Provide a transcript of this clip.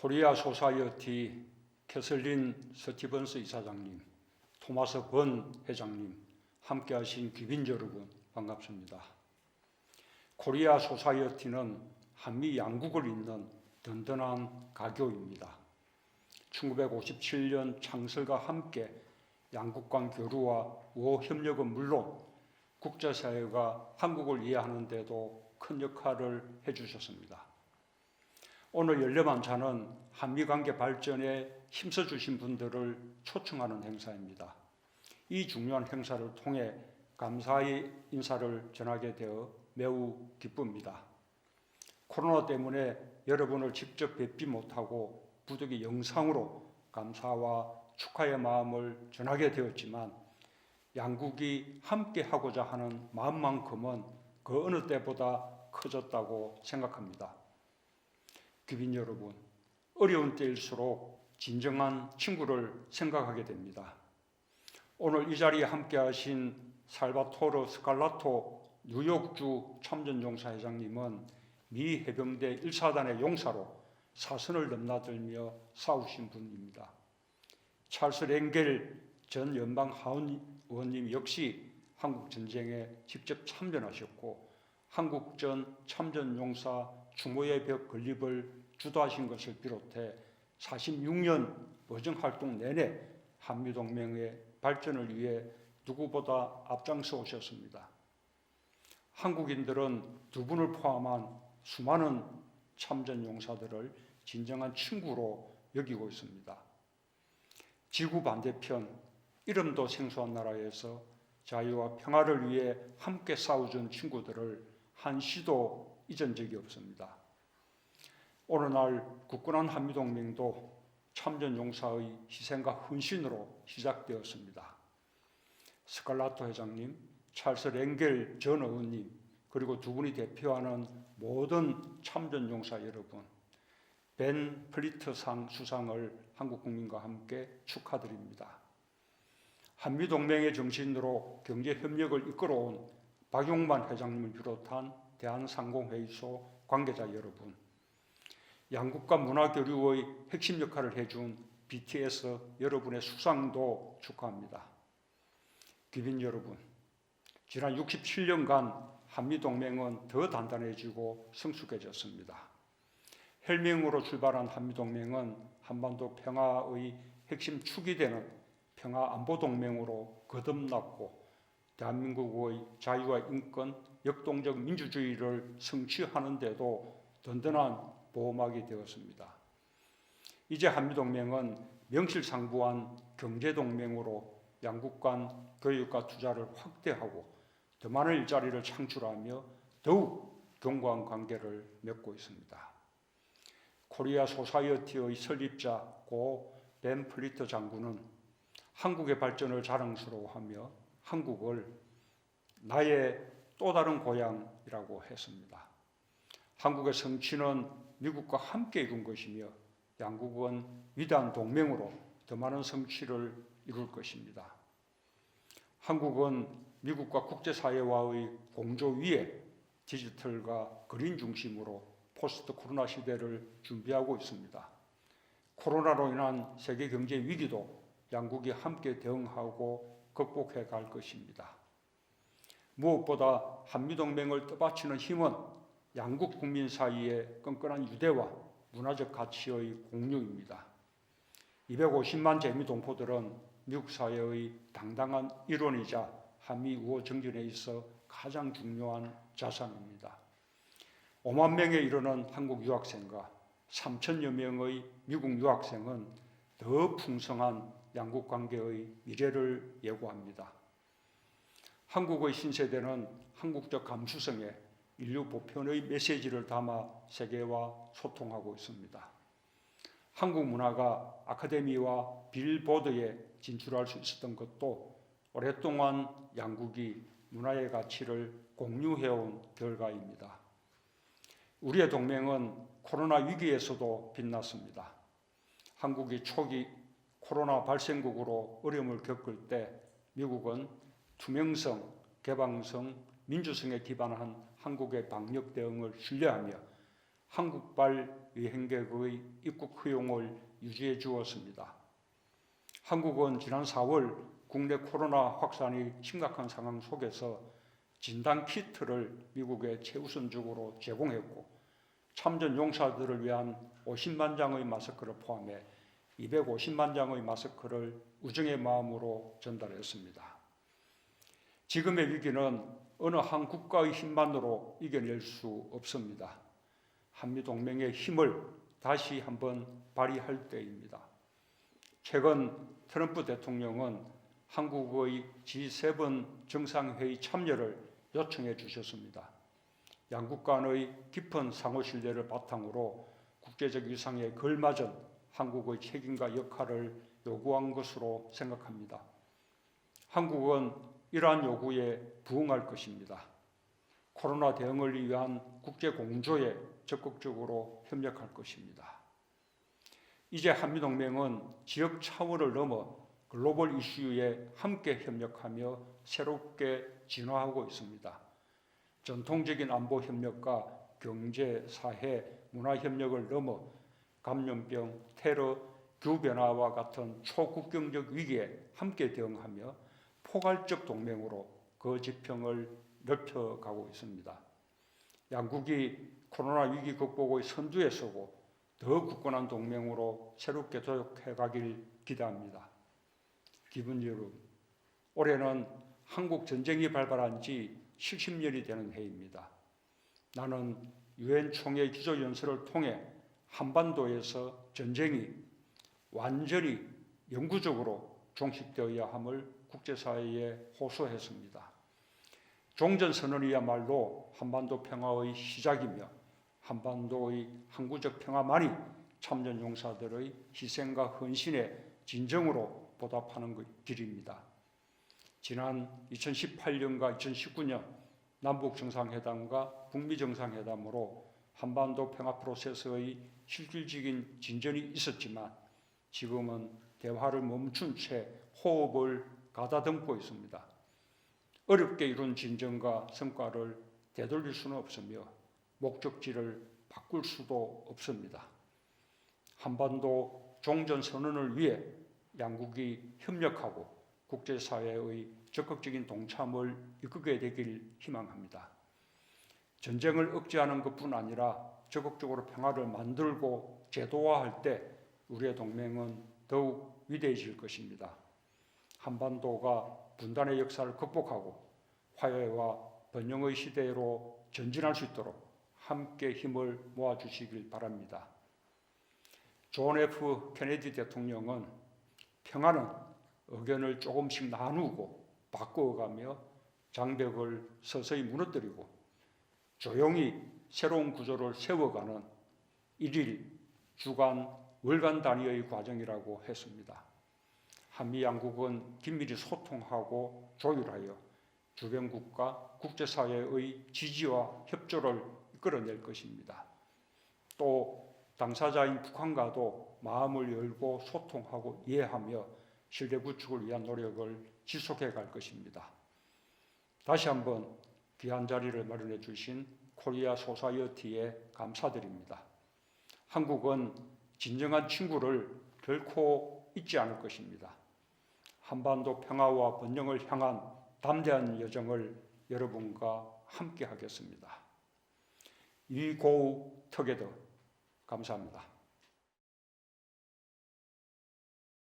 코리아 소사이어티 캐슬린 스티븐스 이사장님, 토마스 번 회장님, 함께하신 귀빈 여러분 반갑습니다. 코리아 소사이어티는 한미 양국을 잇는 든든한 가교입니다. 1957년 창설과 함께 양국 간 교류와 우호 협력은 물론 국제사회가 한국을 이해하는 데도 큰 역할을 해주셨습니다. 오늘 열려만찬은 한미관계 발전에 힘써 주신 분들을 초청하는 행사입니다. 이 중요한 행사를 통해 감사의 인사를 전하게 되어 매우 기쁩니다. 코로나 때문에 여러분을 직접 뵙지 못하고 부득이 영상으로 감사와 축하의 마음을 전하게 되었지만 양국이 함께 하고자 하는 마음만큼은 그 어느 때보다 커졌다고 생각합니다. 귀빈 여러분, 어려운 때일수록 진정한 친구를 생각하게 됩니다. 오늘 이 자리에 함께 하신 살바토르 스칼라토 뉴욕주 참전용사회장님은 미 해병대 1사단의 용사로 사선을 넘나들며 싸우신 분입니다. 찰스 랭겔 전 연방 하원 의원님 역시 한국 전쟁에 직접 참전하셨고 한국전 참전용사 추모의 벽 건립을 주도하신 것을 비롯해 46년 버정 활동 내내 한미 동맹의 발전을 위해 누구보다 앞장서 오셨습니다. 한국인들은 두 분을 포함한 수많은 참전 용사들을 진정한 친구로 여기고 있습니다. 지구 반대편 이름도 생소한 나라에서 자유와 평화를 위해 함께 싸워준 친구들을 한시도 잊은 적이 없습니다. 오늘날 굳건한 한미동맹도 참전 용사의 희생과 헌신으로 시작되었습니다. 스칼라토 회장님, 찰스 랭겔 전 의원님, 그리고 두 분이 대표하는 모든 참전 용사 여러분, 벤 플리트상 수상을 한국 국민과 함께 축하드립니다. 한미 동맹의 정신으로 경제 협력을 이끌어온 박용만 회장님을 비롯한 대한상공회의소 관계자 여러분, 양국과 문화 교류의 핵심 역할을 해준 BTS 여러분의 수상도 축하합니다. 귀빈 여러분, 지난 67년간 한미동맹은 더 단단해지고 성숙해졌습니다. 헬밍으로 출발한 한미동맹은 한반도 평화의 핵심 축이 되는 평화 안보 동맹으로 거듭났고 대한민국의 자유와 인권, 역동적 민주주의를 성취하는 데도 든든한 보호막이 되었습니다. 이제 한미동맹은 명실상부한 경제동맹으로 양국 간 교육과 투자를 확대하고 더 많은 일자리를 창출하며 더욱 견고한 관계를 맺고 있습니다. 코리아 소사이어티의 설립자 고 벤 플리터 장군은 한국의 발전을 자랑스러워하며 한국을 나의 또 다른 고향이라고 했습니다. 한국의 성취는 미국과 함께 이룬 것이며 양국은 위대한 동맹으로 더 많은 성취를 이룰 것입니다. 한국은 미국과 국제사회와의 공조 위에 디지털과 그린 중심으로 포스트 코로나 시대를 준비하고 있습니다. 코로나로 인한 세계 경제 위기도 양국이 함께 대응하고 극복해 갈 것입니다. 무엇보다 한미동맹을 떠받치는 힘은 양국 국민 사이의 끈끈한 유대와 문화적 가치의 공유입니다. 250만 재미 동포들은 미국 사회의 당당한 일원이자 한미 우호 정전에 있어 가장 중요한 자산입니다. 5만 명에 이르는 한국 유학생과 3천여 명의 미국 유학생은 더 풍성한 양국 관계의 미래를 예고합니다. 한국의 신세대는 한국적 감수성에 인류 보편의 메시지를 담아 세계와 소통하고 있습니다. 한국 문화가 아카데미와 빌보드에 진출할 수 있었던 것도 오랫동안 양국이 문화의 가치를 공유해온 결과입니다. 우리의 동맹은 코로나 위기에서도 빛났습니다. 한국이 초기 코로나 발생국으로 어려움을 겪을 때 미국은 투명성, 개방성, 민주성에 기반한 한국의 방역 대응을 신뢰하며 한국발 여행객의 입국 허용을 유지해 주었습니다. 한국은 지난 4월 국내 코로나 확산이 심각한 상황 속에서 진단 키트를 미국에 최우선적으로 제공했고 참전 용사들을 위한 50만 장의 마스크를 포함해 250만 장의 마스크를 우정의 마음으로 전달했습니다. 지금의 위기는 어느 한 국가의 힘만으로 이겨낼 수 없습니다. 한미 동맹의 힘을 다시 한번 발휘할 때입니다. 최근 트럼프 대통령은 한국의 G7 정상회의 참여를 요청해 주셨습니다. 양국 간의 깊은 상호 신뢰를 바탕으로 국제적 위상에 걸맞은 한국의 책임과 역할을 요구한 것으로 생각합니다. 한국은 이러한 요구에 부응할 것입니다. 코로나 대응을 위한 국제 공조에 적극적으로 협력할 것입니다. 이제 한미동맹은 지역 차원을 넘어 글로벌 이슈에 함께 협력하며 새롭게 진화하고 있습니다. 전통적인 안보 협력과 경제, 사회, 문화 협력을 넘어 감염병, 테러, 기후 변화와 같은 초국경적 위기에 함께 대응하며 포괄적 동맹으로 그 지평을 넓혀가고 있습니다. 양국이 코로나 위기 극복의 선두에 서고 더 굳건한 동맹으로 새롭게 도약해 가길 기대합니다. 기분 여러분, 올해는 한국 전쟁이 발발한 지 70년이 되는 해입니다. 나는 유엔 총회 기조 연설을 통해 한반도에서 전쟁이 완전히 영구적으로 종식되어야 함을 국제사회에 호소했습니다. 종전선언이야말로 한반도 평화의 시작이며 한반도의 항구적 평화만이 참전 용사들의 희생과 헌신의 진정으로 보답하는 그 길입니다. 지난 2018년과 2019년 남북 정상회담과 북미 정상회담으로 한반도 평화 프로세스의 실질적인 진전이 있었지만 지금은 대화를 멈춘 채 호흡을 가다듬고 있습니다. 어렵게 이룬 진전과 성과를 되돌릴 수는 없으며 목적지를 바꿀 수도 없습니다. 한반도 종전 선언을 위해 양국이 협력하고 국제사회의 적극적인 동참을 이끌게 되길 희망합니다. 전쟁을 억제하는 것뿐 아니라 적극적으로 평화를 만들고 제도화할 때 우리의 동맹은 더욱 위대해질 것입니다. 한반도가 분단의 역사를 극복하고 화해와 번영의 시대로 전진할 수 있도록 함께 힘을 모아 주시길 바랍니다. 존 F 케네디 대통령은 평화는 의견을 조금씩 나누고 바꾸어가며 장벽을 서서히 무너뜨리고 조용히 새로운 구조를 세워가는 일일, 주간, 월간 단위의 과정이라고 했습니다. 한미 양국은 긴밀히 소통하고 조율하여 주변국가 국제사회의 지지와 협조를 이끌어낼 것입니다. 또 당사자인 북한과도 마음을 열고 소통하고 이해하며 신뢰 구축을 위한 노력을 지속해 갈 것입니다. 다시 한번 귀한 자리를 마련해 주신 코리아 소사이어티에 감사드립니다. 한국은 진정한 친구를 결코 잊지 않을 것입니다. 한반도 평화와 번영을 향한 담대한 여정을 여러분과 함께 하겠습니다. Go together. 감사합니다.